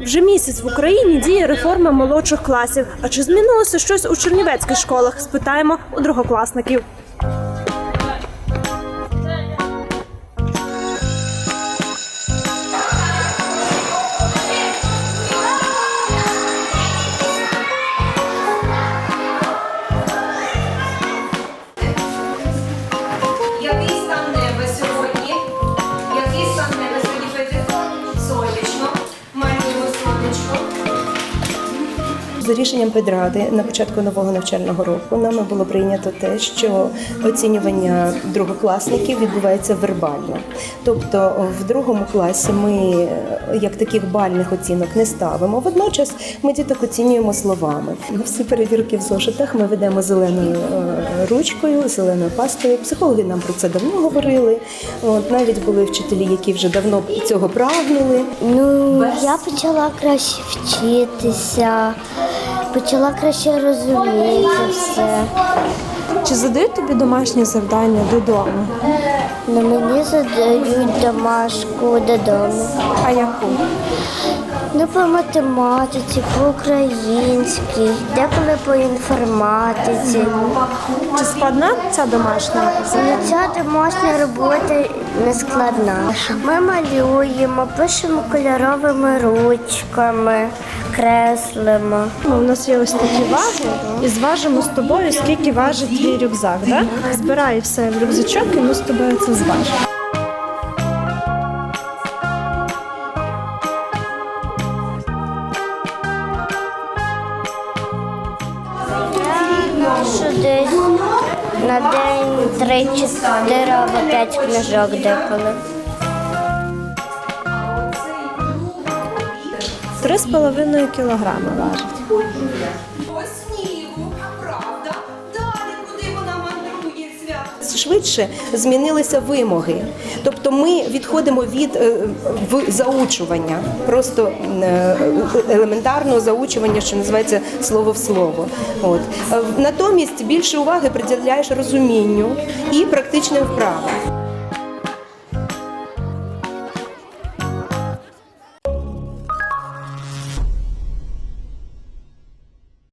Вже місяць в Україні діє реформа молодших класів. А чи змінилося щось у чернівецьких школах? Спитаємо у другокласників. За рішенням педради на початку нового навчального року нами було прийнято те, що оцінювання другокласників відбувається вербально. Тобто в другому класі ми е, як таких бальних оцінок не ставимо. Водночас ми діток оцінюємо словами. Всі перевірки в зошитах ми ведемо зеленою е, ручкою, зеленою пастою. Психологи нам про це давно говорили. От навіть були вчителі, які вже давно цього прагнули. Ну, я почала краще вчитися, почала краще розуміти все. Чи задають тобі домашні завдання додому? На мені задають домашку додому. А яку? Ну, по математиці, по українській, деколи по інформатиці. Чи складна ця домашня? Ну, ця домашня робота не складна. Ми малюємо, пишемо кольоровими ручками, креслимо. Ну, у нас є ось такі ваги, і зважимо з тобою, скільки важить твій рюкзак. Да? Збирай все в рюкзачок, і ми з тобою це зважимо. Що десь на день три-чотири або п'ять книжок деколи. 3,5 кілограми важить. Швидше змінилися вимоги, тобто ми відходимо від е, заучування, просто е, елементарного заучування, що називається слово в слово. От е, натомість більше уваги приділяєш розумінню і практичним вправам.